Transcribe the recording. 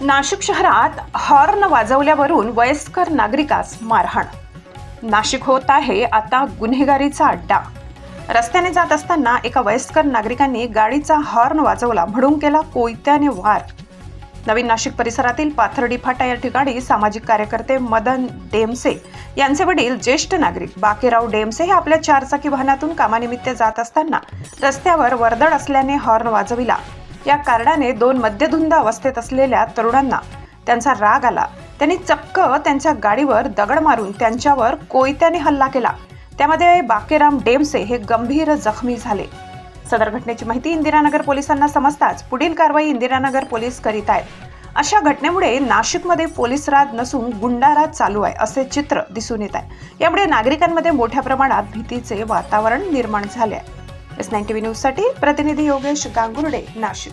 नाशिक शहरात हॉर्न वाजवल्यावरून वयस्कर नागरिकास मारहाण. नाशिक होत आहे आता गुन्हेगारीचा अड्डा. रस्त्याने जात असताना एका वयस्कर नागरिकांनी गाडीचा हॉर्न वाजवला म्हणून केला कोयत्याने वार. नवीन नाशिक परिसरातील पाथर्डी फाटा या ठिकाणी सामाजिक कार्यकर्ते मदन डेमसे यांचे वडील ज्येष्ठ नागरिक बाकेराव डेमसे हे आपल्या चारचाकी वाहनातून कामानिमित्त जात असताना रस्त्यावर वर्दळ असल्याने हॉर्न वाजविला. या कारणाने दोन मद्यधुंद अवस्थेत असलेल्या तरुणांना त्यांचा राग आला. त्यांनी चक्क त्यांच्या गाडीवर दगड मारून त्यांच्यावर कोयत्याने हल्ला केला. त्यामध्ये बाकेराम डेमसे हे गंभीर जखमी झाले. सदर घटनेची माहिती इंदिरानगर पोलिसांना समजताच पुढील कारवाई इंदिरानगर पोलीस करीत आहेत. अशा घटनेमुळे नाशिकमध्ये पोलीस राज नसून गुंडाराज चालू आहे असे चित्र दिसून येत आहे. यामुळे नागरिकांमध्ये मोठ्या प्रमाणात भीतीचे वातावरण निर्माण झाले आहे. एस नाईन टीव्ही न्यूजसाठी प्रतिनिधी योगेश गांगुर्डे नाशिक.